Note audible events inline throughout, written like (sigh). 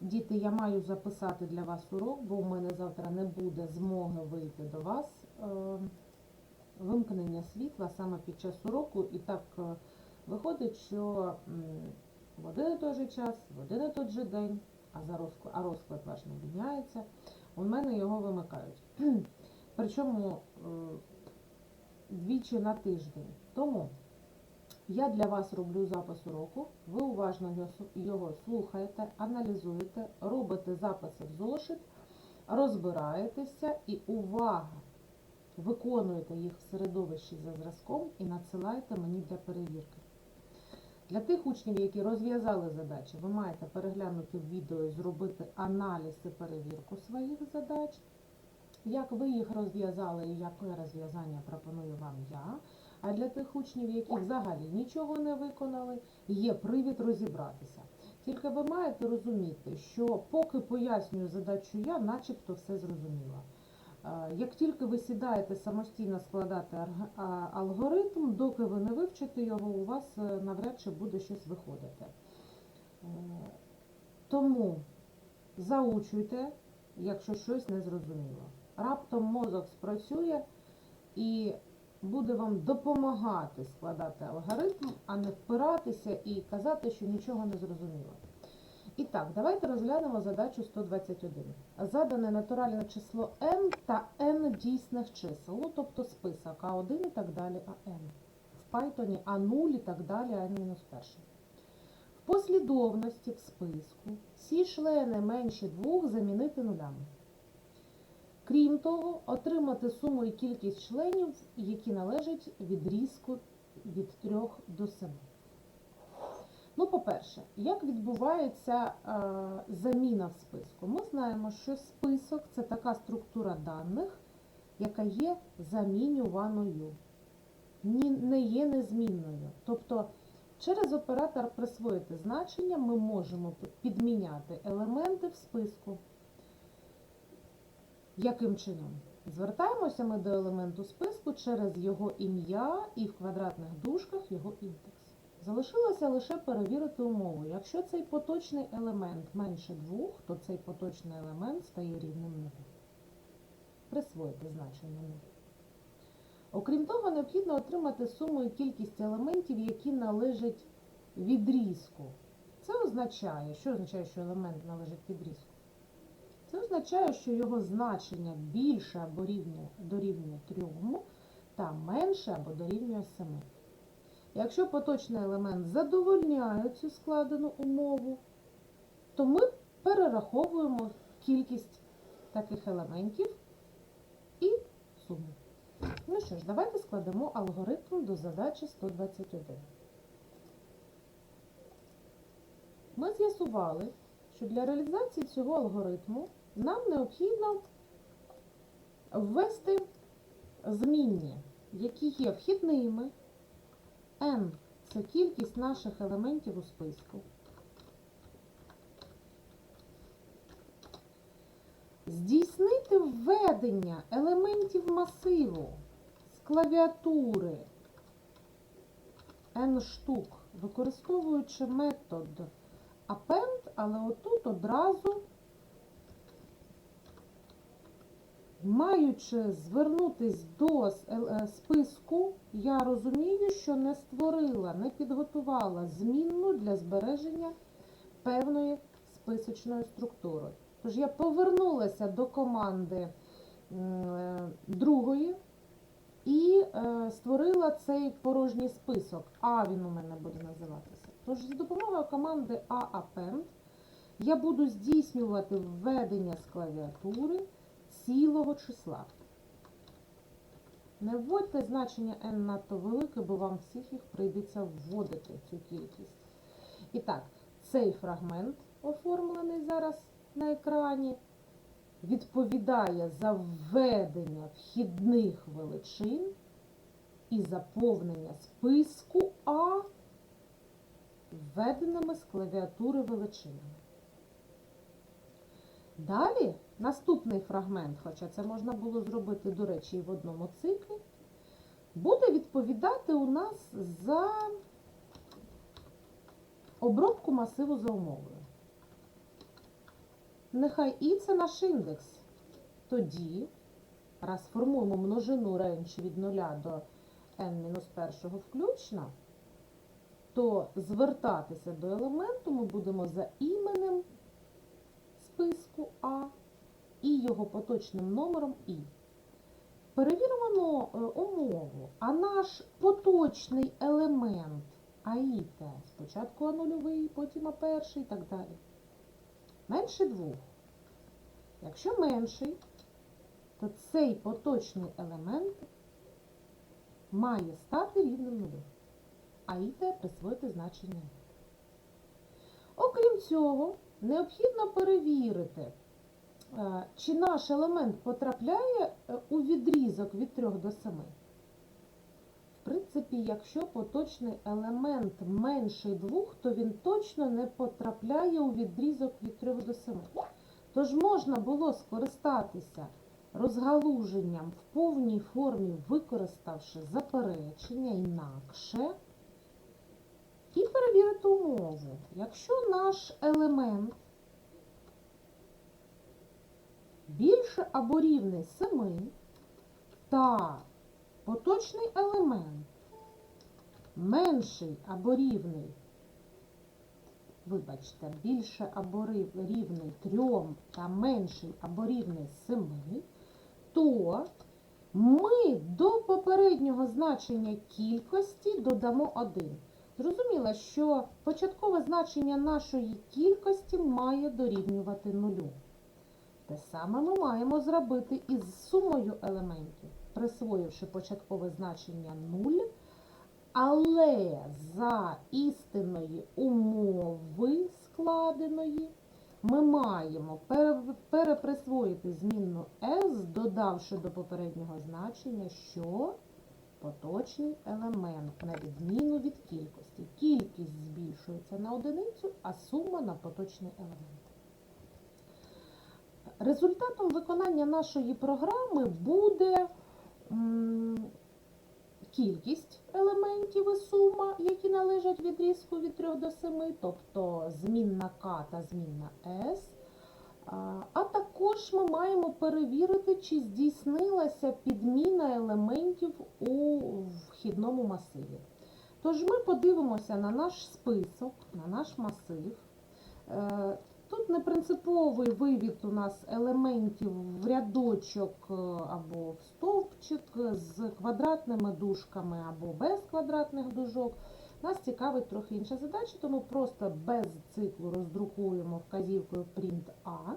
Діти, я маю записати для вас урок, бо у мене завтра не буде змоги вийти до вас. Е, Вимкнення світла саме під час уроку, і так е, виходить, що в один і той же час, в один і той же день, а, за розклад, а розклад ваш не міняється, у мене його вимикають. (clears throat) Причому е, двічі на тиждень. Тому я для вас роблю запис уроку, ви уважно його слухаєте, аналізуєте, робите записи в зошит, розбираєтеся і увага! Виконуєте їх в середовищі за зразком і надсилаєте мені для перевірки. Для тих учнів, які розв'язали задачі, ви маєте переглянути відео і зробити аналіз і перевірку своїх задач. Як ви їх розв'язали і яке розв'язання пропоную вам я. А для тих учнів, які взагалі нічого не виконали, є привід розібратися. Тільки ви маєте розуміти, що поки пояснюю задачу я, начебто все зрозуміло. Е, Як тільки ви сідаєте самостійно складати алгоритм, доки ви не вивчите його, у вас е, навряд чи буде щось виходити. Е, Тому заучуйте, якщо щось не зрозуміло. Раптом мозок спрацює і буде вам допомагати складати алгоритм, а не впиратися і казати, що нічого не зрозуміло. І так, давайте розглянемо задачу 121. Задане натуральне число n та n дійсних чисел, ну тобто список А1 і так далі АН. В Python А0 і так далі А-1. В послідовності в списку всі члени менші двох замінити нулями. Крім того, отримати суму і кількість членів, які належать відрізку від 3 до 7. Ну, по-перше, як відбувається е, заміна в списку? Ми знаємо, що список це така структура даних, яка є замінюваною, ні, не є незмінною. Тобто через оператор присвоїти значення ми можемо підміняти елементи в списку. Яким чином? Звертаємося ми до елементу списку через його ім'я і в квадратних дужках його індекс. Залишилося лише перевірити умову. Якщо цей поточний елемент менше двох, то цей поточний елемент стає рівним нулю. Присвоїти значення 0. Окрім того, необхідно отримати суму і кількість елементів, які належать відрізку. Це означає, що означає, що елемент належить відрізку? Це означає, що його значення більше або рівня дорівнює 3 та менше або дорівнює 7. Якщо поточний елемент задовольняє цю складену умову, то ми перераховуємо кількість таких елементів і суму. Ну що ж, давайте складемо алгоритм до задачі 121. Ми з'ясували, що для реалізації цього алгоритму нам необхідно ввести змінні, які є вхідними. n – це кількість наших елементів у списку. Здійснити введення елементів масиву з клавіатури n штук, використовуючи метод append, але отут одразу, маючи звернутись до ел- е, списку, я розумію, що не створила, не підготувала змінну для збереження певної списочної структури. Тож я повернулася до команди е, другої і е, створила цей порожній список. А він у мене буде називатися. Тож за допомогою команди AAppend я буду здійснювати введення з клавіатури цілого числа. Не вводьте значення n надто велике, бо вам всіх їх прийдеться вводити цю кількість. І так, цей фрагмент, оформлений зараз на екрані, відповідає за введення вхідних величин і заповнення списку А введеними з клавіатури величинами. Далі наступний фрагмент, хоча це можна було зробити, до речі, і в одному циклі, буде відповідати у нас за обробку масиву за умовою. нехай і це наш індекс. Тоді, раз формуємо множину рейндж від 0 до n-1 включно, то звертатися до елементу ми будемо за іменем списку А його поточним номером І. Перевіримо е, умову. А наш поточний елемент АІТ, спочатку А нульовий, потім А перший і так далі. Менше двох. Якщо менший, то цей поточний елемент має стати рівним нулю. АІТ присвоїти значення. Окрім цього, необхідно перевірити, чи наш елемент потрапляє е, у відрізок від 3 до 7. В принципі, якщо поточний елемент менший 2, то він точно не потрапляє у відрізок від 3 до 7. Тож можна було скористатися розгалуженням в повній формі, використавши заперечення інакше, і перевірити умову. Якщо наш елемент більше або рівний 7, та поточний елемент менший або рівний, вибачте, більше або рівний 3 та менший або рівний 7, то ми до попереднього значення кількості додамо 1. Зрозуміло, що початкове значення нашої кількості має дорівнювати нулю. Те саме ми маємо зробити із сумою елементів, присвоївши початкове значення 0, але за істинної умови складеної ми маємо переприсвоїти змінну s, додавши до попереднього значення, що поточний елемент на відміну від кількості. Кількість збільшується на одиницю, а сума на поточний елемент. Результатом виконання нашої програми буде кількість елементів і сума, які належать відрізку від 3 до 7, тобто змінна К та змінна S. А а також ми маємо перевірити, чи здійснилася підміна елементів у вхідному масиві. Тож ми подивимося на наш список, на наш масив. Тут не принциповий вивід у нас елементів в рядочок е, або в стовпчик з квадратними дужками або без квадратних дужок. Нас цікавить трохи інша задача, тому просто без циклу роздрукуємо вказівкою print A.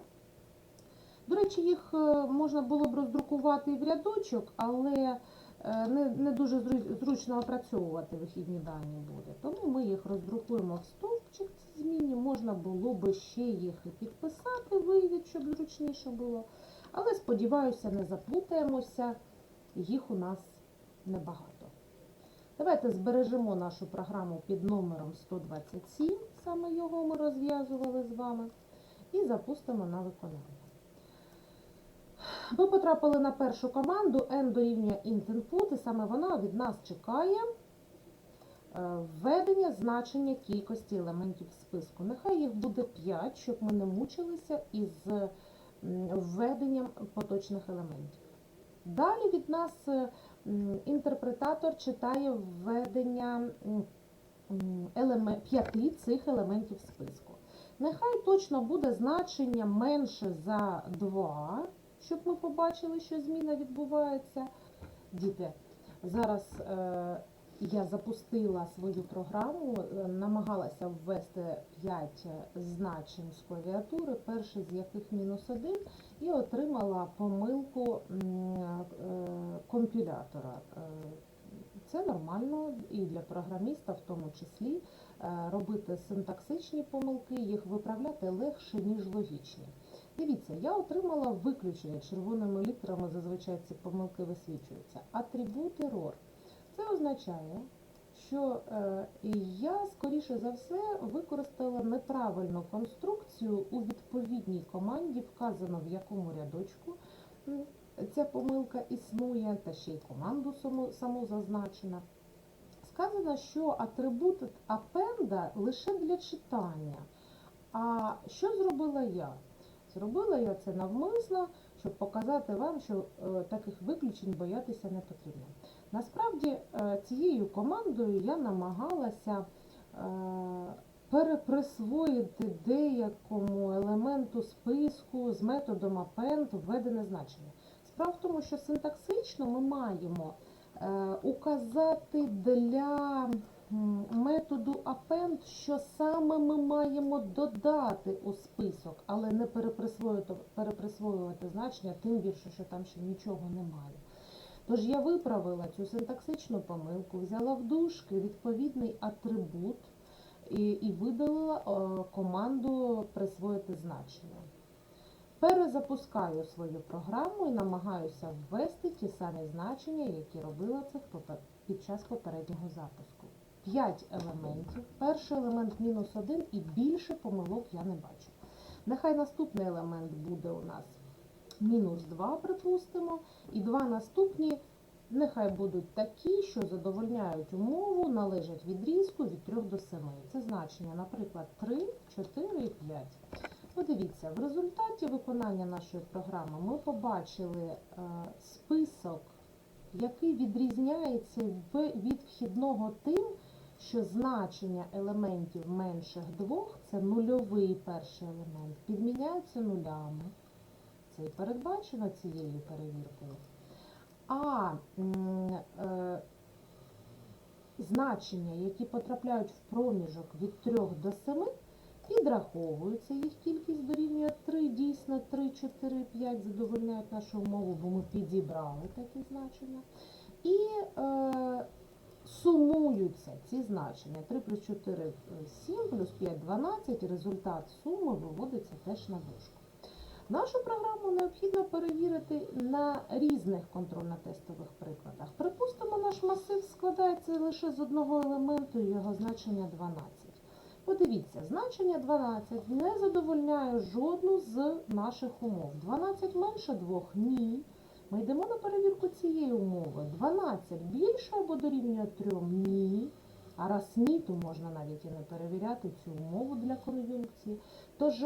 До речі, їх е, можна було б роздрукувати і в рядочок, але не, не дуже зручно опрацьовувати вихідні дані буде. Тому ми їх роздрукуємо в стовпчик ці змінні. Можна було би ще їх і підписати, вивід, щоб зручніше було. Але сподіваюся, не заплутаємося, їх у нас небагато. Давайте збережемо нашу програму під номером 127, саме його ми розв'язували з вами, і запустимо на виконання. Ви потрапили на першу команду n дорівнює int input, і саме вона від нас чекає е, введення значення кількості елементів списку. Нехай їх буде 5, щоб ми не мучилися із введенням поточних елементів. Далі від нас е, інтерпретатор читає введення п'яти цих елементів списку. Нехай точно буде значення менше за 2, щоб ми побачили, що зміна відбувається. Діти, зараз е, я запустила свою програму, е, намагалася ввести 5 значень з клавіатури, перший з яких мінус 1, і отримала помилку е, компілятора. Е, Це нормально і для програміста в тому числі е, робити синтаксичні помилки, їх виправляти легше, ніж логічні. Дивіться, я отримала виключення червоними літерами, зазвичай ці помилки висвічуються. Атрибут error. Це означає, що е, я, скоріше за все, використала неправильну конструкцію у відповідній команді, вказано в якому рядочку ця помилка існує, та ще й команду саму, саму зазначена. Сказано, що атрибут append лише для читання. А що зробила я? Зробила я це навмисно, щоб показати вам, що е, таких виключень боятися не потрібно. Насправді е, цією командою я намагалася е, переприсвоїти деякому елементу списку з методом append введене значення. Справа в тому, що синтаксично ми маємо указати для методу append, що саме ми маємо додати у список, але не переприсвоювати, переприсвоювати значення, тим більше, що там ще нічого немає. Тож я виправила цю синтаксичну помилку, взяла в дужки відповідний атрибут і, і видалила е, команду присвоїти значення. Перезапускаю свою програму і намагаюся ввести ті самі значення, які робила це під час попереднього запуску. 5 елементів. Перший елемент мінус 1 і більше помилок я не бачу. Нехай наступний елемент буде у нас мінус 2, припустимо, і два наступні нехай будуть такі, що задовольняють умову, належать відрізку від 3 до 7. Це значення, наприклад, 3, 4 і 5. Подивіться, в результаті виконання нашої програми ми побачили е, список, який відрізняється від вхідного тим, що значення елементів менших двох це нульовий перший елемент, підміняються нулями. Це і передбачено цією перевіркою. А е, значення, які потрапляють в проміжок від 3 до 7, підраховуються, їх кількість дорівнює 3, дійсно 3, 4, 5 задовольняють нашу умову, бо ми підібрали такі значення. І е, сумуються ці значення. 3 плюс 4 – 7, плюс 5 – 12, результат суми виводиться теж на дужку. Нашу програму необхідно перевірити на різних контрольно-тестових прикладах. Припустимо, наш масив складається лише з одного елементу і його значення 12. Подивіться, значення 12 не задовольняє жодну з наших умов. 12 менше 2 – ні. Ми йдемо на перевірку цієї умови. 12 більше або дорівнює 3 – ні. А раз ні, то можна навіть і не перевіряти цю умову для кон'юнкції. Тож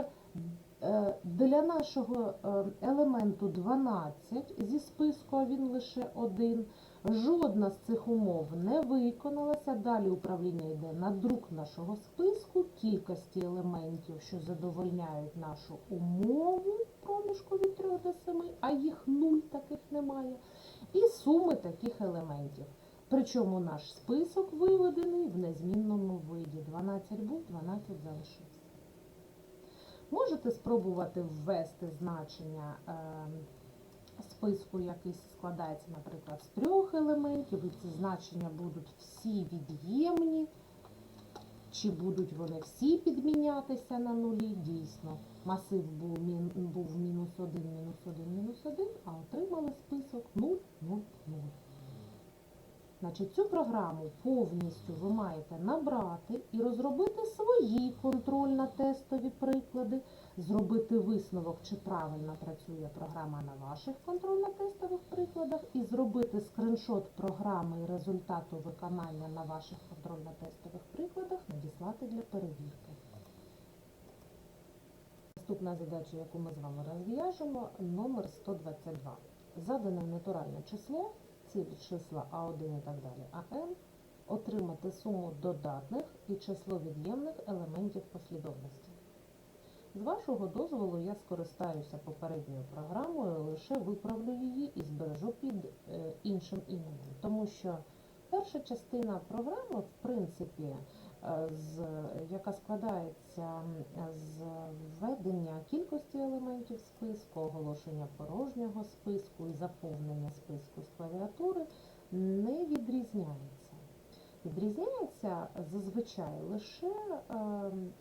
Для нашого е, елементу 12 зі списку, а він лише один, жодна з цих умов не виконалася. Далі управління йде на друк нашого списку, кількості елементів, що задовольняють нашу умову проміжку від 3 до 7, а їх нуль таких немає, і суми таких елементів. Причому наш список виведений в незмінному виді. 12 був, 12 залишився. Можете спробувати ввести значення е, списку, який складається, наприклад, з трьох елементів, і ці значення будуть всі від'ємні, чи будуть вони всі підмінятися на нулі, дійсно. Масив був, був мінус 1, мінус 1, мінус 1, а отримали список 0, 0, 0. Значить, цю програму повністю ви маєте набрати і розробити свої контрольно-тестові приклади, зробити висновок, чи правильно працює програма на ваших контрольно-тестових прикладах, і зробити скриншот програми і результату виконання на ваших контрольно-тестових прикладах, надіслати для перевірки. Наступна задача, яку ми з вами розв'яжемо, номер 122. Задане натуральне число ці числа А1 і так далі, АН, отримати суму додатних і число від'ємних елементів послідовності. З вашого дозволу я скористаюся попередньою програмою, лише виправлю її і збережу під е, іншим іменем. Тому що перша частина програми, в принципі, з, яка складається з введення кількості елементів списку, оголошення порожнього списку і заповнення списку з клавіатури, не відрізняється. Відрізняється зазвичай лише ем,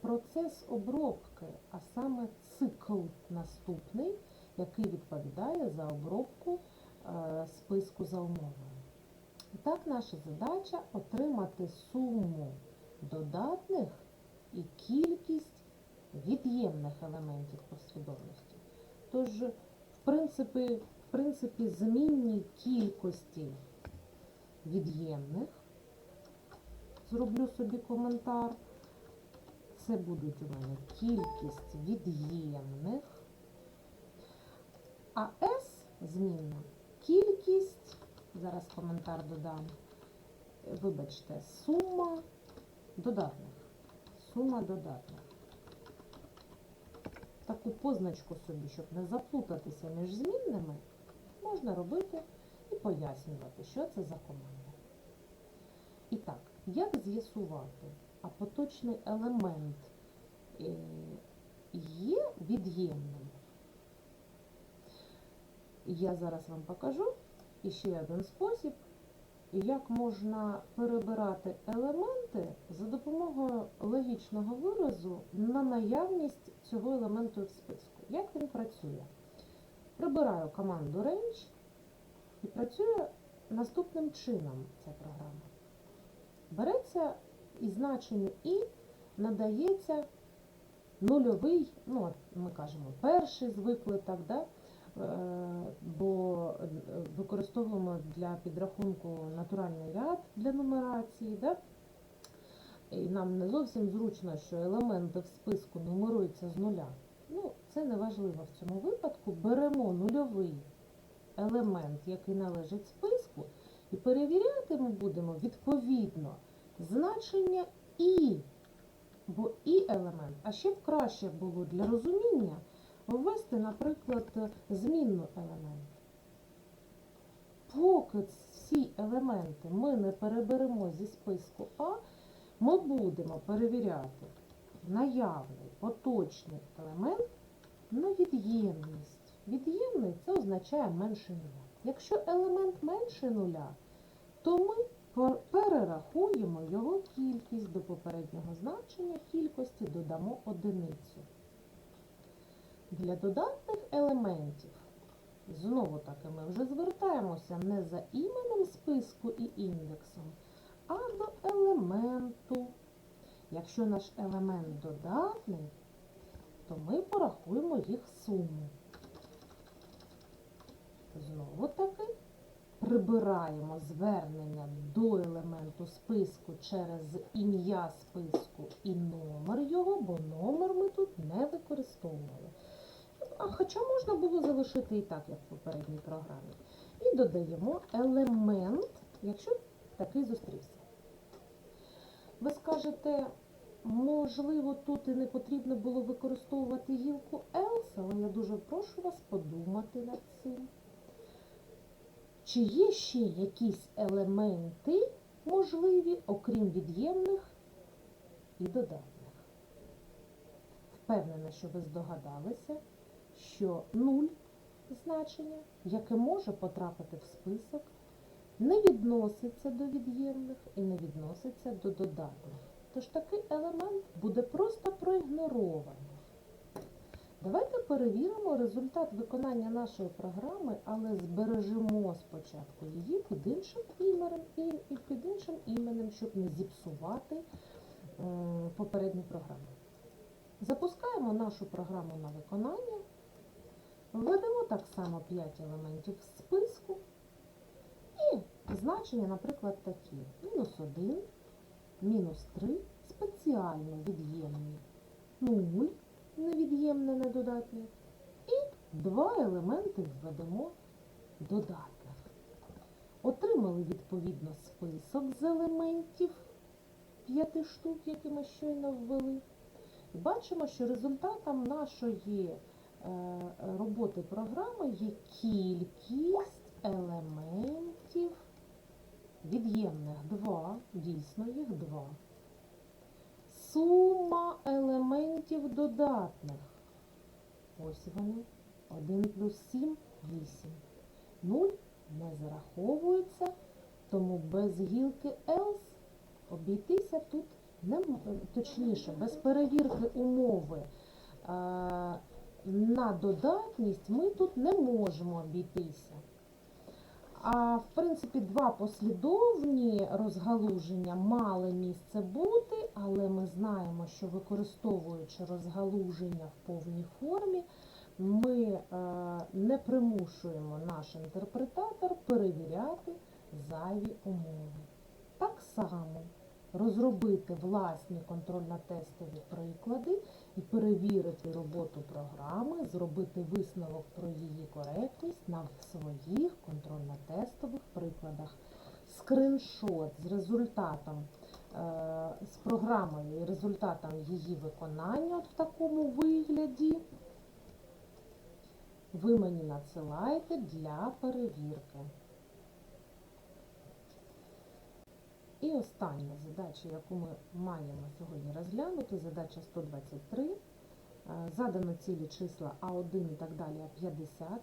процес обробки, а саме цикл наступний, який відповідає за обробку е, списку за умовою. І так, наша задача отримати суму додатних і кількість від'ємних елементів послідовності. Тож, в принципі, в принципі, змінні кількості від'ємних, зроблю собі коментар, це будуть у мене кількість від'ємних, а S змінна кількість, зараз коментар додам, вибачте, сума додатних. Сума додатних. Таку позначку собі, щоб не заплутатися між змінними, можна робити і пояснювати, що це за команда. І так, як з'ясувати, а поточний елемент е, є від'ємним? Я зараз вам покажу і ще один спосіб, як можна перебирати елементи за допомогою логічного виразу на наявність цього елементу в списку. Як він працює? Прибираю команду range і працює наступним чином ця програма. Береться і значенню і надається нульовий, ну, ми кажемо, перший звикли так, да? Е, бо е, використовуємо для підрахунку натуральний ряд для нумерації. Да? І нам не зовсім зручно, що елементи в списку нумеруються з нуля. Ну, це не важливо в цьому випадку. Беремо нульовий елемент, який належить списку, і перевіряти ми будемо відповідно значення і, бо і елемент, а ще б краще було для розуміння ввести, наприклад, змінну елемент. Поки всі елементи ми не переберемо зі списку А, ми будемо перевіряти наявний поточний елемент на від'ємність. Від'ємний це означає менше нуля. Якщо елемент менше нуля, то ми перерахуємо його кількість до попереднього значення кількості додамо одиницю. Для додатних елементів, знову таки, ми вже звертаємося не за іменем списку і індексом, а до елементу. Якщо наш елемент додатний, то ми порахуємо їх суму. Знову таки прибираємо звернення до елементу списку через ім'я списку і номер його, бо номер ми тут не використовували. А хоча можна було залишити і так, як в попередній програмі. І додаємо елемент, якщо такий зустрівся. Ви скажете, можливо, тут і не потрібно було використовувати гілку else, але я дуже прошу вас подумати над цим. Чи є ще якісь елементи можливі, окрім від'ємних і додатних? Впевнена, що ви здогадалися, що нуль значення, яке може потрапити в список, не відноситься до від'ємних і не відноситься до додатних. Тож такий елемент буде просто проігнорований. Давайте перевіримо результат виконання нашої програми, але збережемо спочатку її під іншим іменем і під іншим іменем, щоб не зіпсувати попередню програму. Запускаємо нашу програму на виконання, введемо так само 5 елементів в списку і значення, наприклад, такі: мінус 1, мінус 3, спеціально від'ємні 0 невід'ємне недодатнє. І два елементи введемо додатних. Отримали відповідно список з елементів п'яти штук, які ми щойно ввели. І бачимо, що результатом нашої роботи програми є кількість елементів від'ємних. Два, дійсно їх два сума елементів додатних. Ось вони. 1 плюс 7 8. 0 не зараховується, тому без гілки else обійтися тут не точніше, без перевірки умови е, на додатність ми тут не можемо обійтися. А в принципі, два послідовні розгалуження мали місце бути, але ми знаємо, що використовуючи розгалуження в повній формі, ми е, не примушуємо наш інтерпретатор перевіряти зайві умови. Так само розробити власні контрольно-тестові приклади і перевірити роботу програми, зробити висновок про її коректність на своїх контрольно-тестових прикладах. Скриншот з результатом, е, з програмою і результатом її виконання в такому вигляді ви мені надсилаєте для перевірки. І остання задача, яку ми маємо сьогодні розглянути, задача 123. Е, Задано цілі числа А1 і так далі, А50.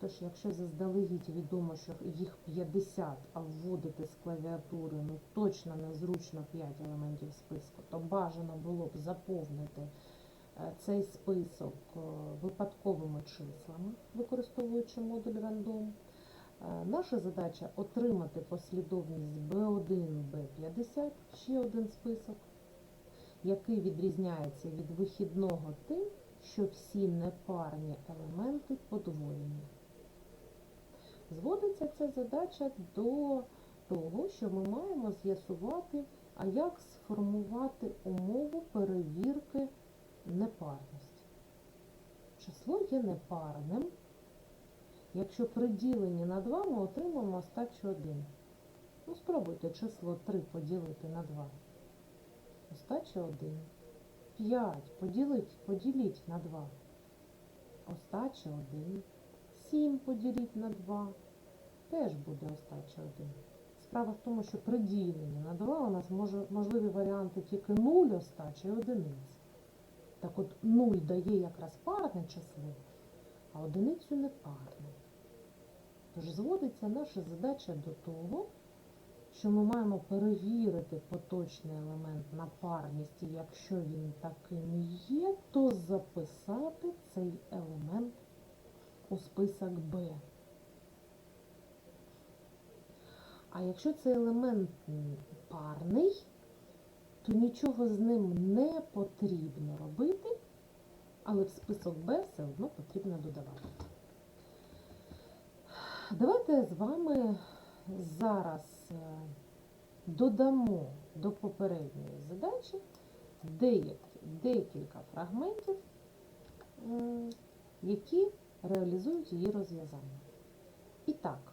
Тож, якщо заздалегідь відомо, що їх 50, а вводити з клавіатури ну, точно незручно 5 елементів списку, то бажано було б заповнити е, цей список е, випадковими числами, використовуючи модуль рандом. Наша задача отримати послідовність B1, B50, ще один список, який відрізняється від вихідного тим, що всі непарні елементи подвоєні. Зводиться ця задача до того, що ми маємо з'ясувати, а як сформувати умову перевірки непарності. Число є непарним. Якщо при діленні на 2 ми отримаємо остачу 1. Ну, спробуйте число 3 поділити на 2. Остача 1. 5 поділіть, поділіть на 2. Остача 1. 7 поділіть на 2. Теж буде остача 1. Справа в тому, що при діленні на 2 у нас може, можливі варіанти тільки 0 остача і 1. Так от 0 дає якраз парне число, а одиницю не парне. Тож зводиться наша задача до того, що ми маємо перевірити поточний елемент на парність, і якщо він таким є, то записати цей елемент у список Б. А якщо цей елемент парний, то нічого з ним не потрібно робити, але в список Б все одно потрібно додавати. Давайте з вами зараз е, додамо до попередньої задачі декілька фрагментів, які реалізують її розв'язання. І так,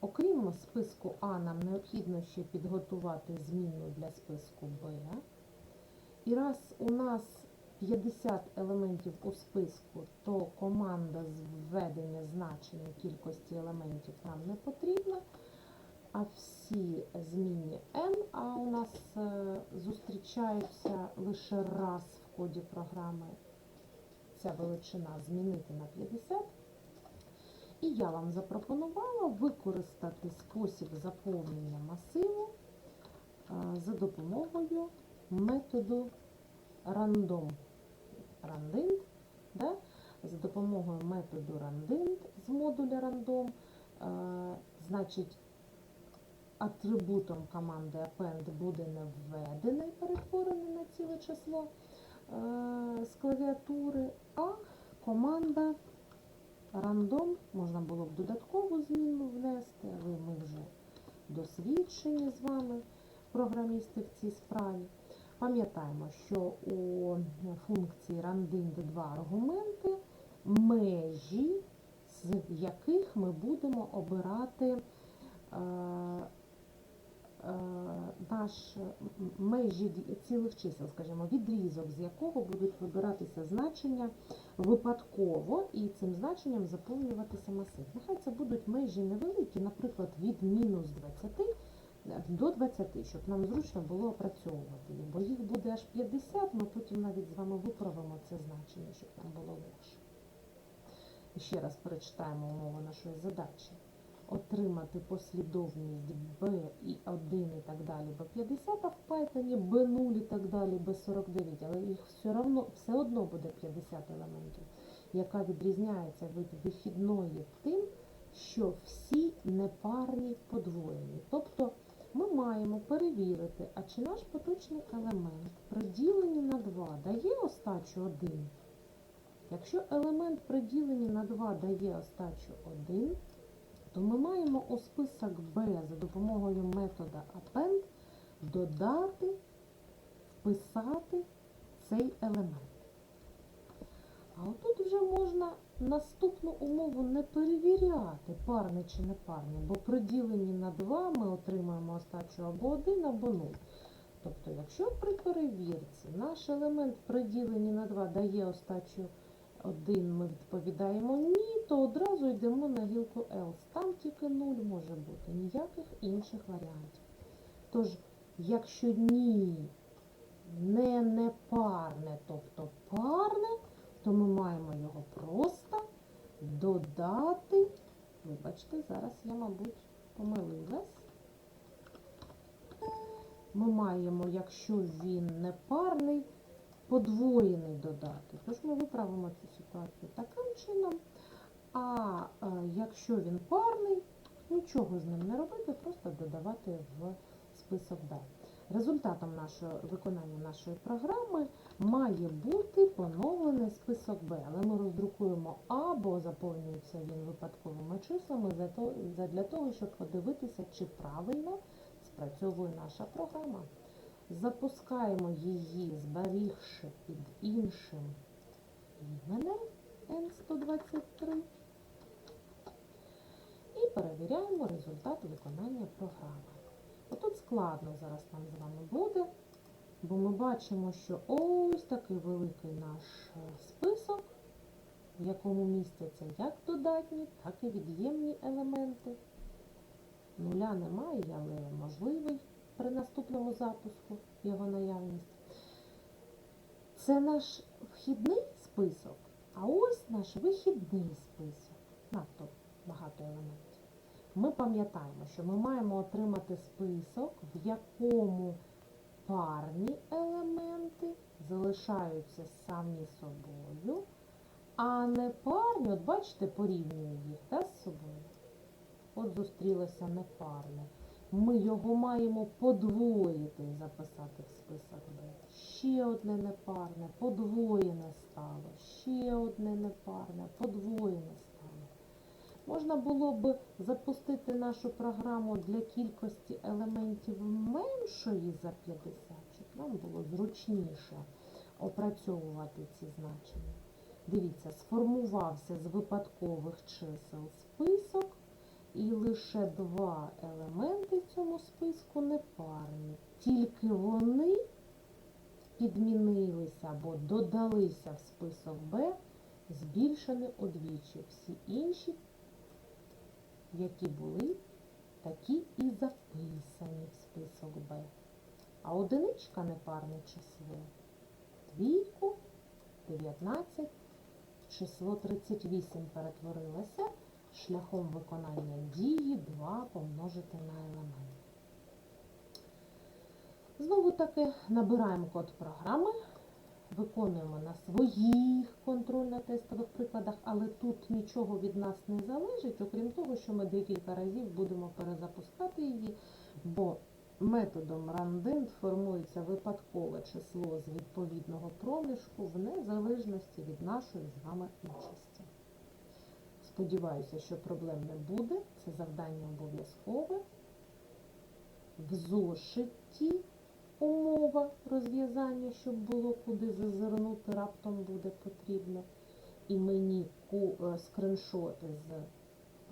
окрім списку А, нам необхідно ще підготувати зміну для списку Б. І раз у нас 50 елементів у списку, то команда з введення значення кількості елементів нам не потрібна. А всі змінні n, а у нас е, зустрічаються лише раз в коді програми ця величина змінити на 50. І я вам запропонувала використати спосіб заповнення масиву е, за допомогою методу random. Randint, да? За допомогою методу randint з модуля random, е, значить, атрибутом команди append буде не введений, перетворений на ціле число е, з клавіатури, а команда random, можна було б додаткову зміну внести, але ми вже досвідчені з вами програмісти в цій справі. Пам'ятаємо, що у функції randint два аргументи, межі, з яких ми будемо обирати е, е, наш межі цілих чисел, скажімо, відрізок, з якого будуть вибиратися значення випадково і цим значенням заповнюватися масив. Нехай це будуть межі невеликі, наприклад, від мінус 20 до 20, щоб нам зручно було опрацьовувати їх, бо їх буде аж 50, ми потім навіть з вами виправимо це значення, щоб нам було легше. І ще раз перечитаємо умову нашої задачі. Отримати послідовність B і 1 і так далі, B50, а в Python B0 і так далі, B49, але їх все одно, все одно буде 50 елементів, яка відрізняється від вихідної тим, що всі непарні подвоєні. Тобто ми маємо перевірити, а чи наш поточний елемент при діленні на 2 дає остачу 1. Якщо елемент при діленні на 2 дає остачу 1, то ми маємо у список B за допомогою метода append додати, вписати цей елемент. А отут вже можна наступну умову не перевіряти, парне чи не парне, бо при діленні на 2 ми отримаємо остачу або 1, або 0. Тобто, якщо при перевірці наш елемент при діленні на 2 дає остачу 1, ми відповідаємо ні, то одразу йдемо на гілку else. Там тільки 0 може бути, ніяких інших варіантів. Тож, якщо ні, не непарне, тобто парне, то ми маємо його просто додати. Вибачте, зараз я, мабуть, помилилась. Ми маємо, якщо він не парний, подвоєний додати. Тож ми виправимо цю ситуацію таким чином. А е, якщо він парний, нічого з ним не робити, просто додавати в список Б. Результатом нашого виконання нашої програми має бути поновлений список Б, але ми роздрукуємо А, бо заповнюється він випадковими числами задля того, щоб подивитися, чи правильно спрацьовує наша програма. Запускаємо її, зберігши під іншим іменем N123 і перевіряємо результат виконання програми. Отут складно зараз нам з вами буде, бо ми бачимо, що ось такий великий наш е, список, в якому містяться як додатні, так і від'ємні елементи. Нуля немає, але можливий при наступному запуску його наявність. Це наш вхідний список, а ось наш вихідний список. Надто багато елементів. Ми пам'ятаємо, що ми маємо отримати список, в якому парні елементи залишаються самі собою, а не парні, от бачите, порівнюю їх та, з собою. От зустрілося непарне. Ми його маємо подвоїти і записати в список Б. Ще одне непарне, подвоєне стало. Ще одне непарне, подвоєне стало. Можна було б запустити нашу програму для кількості елементів меншої за 50, щоб нам було зручніше опрацьовувати ці значення. Дивіться, сформувався з випадкових чисел список, і лише два елементи в цьому списку непарні. Тільки вони підмінилися або додалися в список Б, збільшені удвічі. Всі інші які були, такі і записані в список Б. А одиничка непарне число. Двійку, 19, число 38 перетворилося шляхом виконання дії 2 помножити на елемент. Знову таки набираємо код програми, виконуємо на своїх контрольно-тестових прикладах, але тут нічого від нас не залежить, окрім того, що ми декілька разів будемо перезапускати її, бо методом randint формується випадкове число з відповідного проміжку в незалежності від нашої з вами участі. Сподіваюся, що проблем не буде. Це завдання обов'язкове. В зошиті умова розв'язання, щоб було куди зазирнути, раптом буде потрібно. І мені е, скриншоти з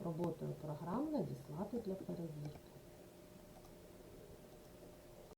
роботою програм надіслати для перевірки.